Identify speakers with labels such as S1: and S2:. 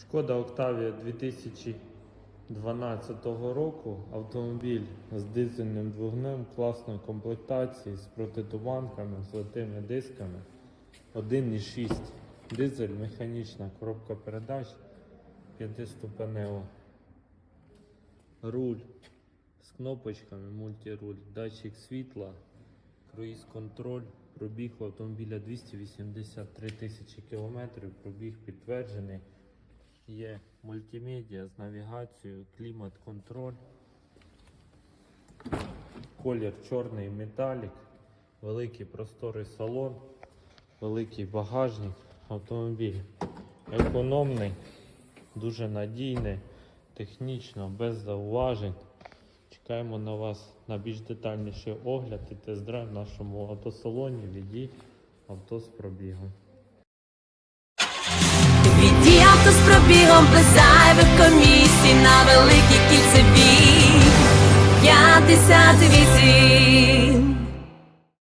S1: Шкода Октавія 2012 року. Автомобіль з дизельним двигуном, класної комплектації, з протитуманками, золотими дисками. 1,6 дизель, механічна коробка передач, 5-ступенева. Руль з кнопочками, мультируль, датчик світла, круїз контроль, пробіг автомобіля 283 тисячі кілометрів, пробіг підтверджений. Є мультимедіа з навігацією, клімат-контроль, колір чорний металік, великий просторий салон, великий багажник, автомобіль економний, дуже надійний, технічно, без зауважень. Чекаємо на вас на більш детальніший огляд і тест-драйв в нашому автосалоні від авто з пробігом.
S2: Авто з пробігом без зайвих комісій на великій кільцевій 50 візит.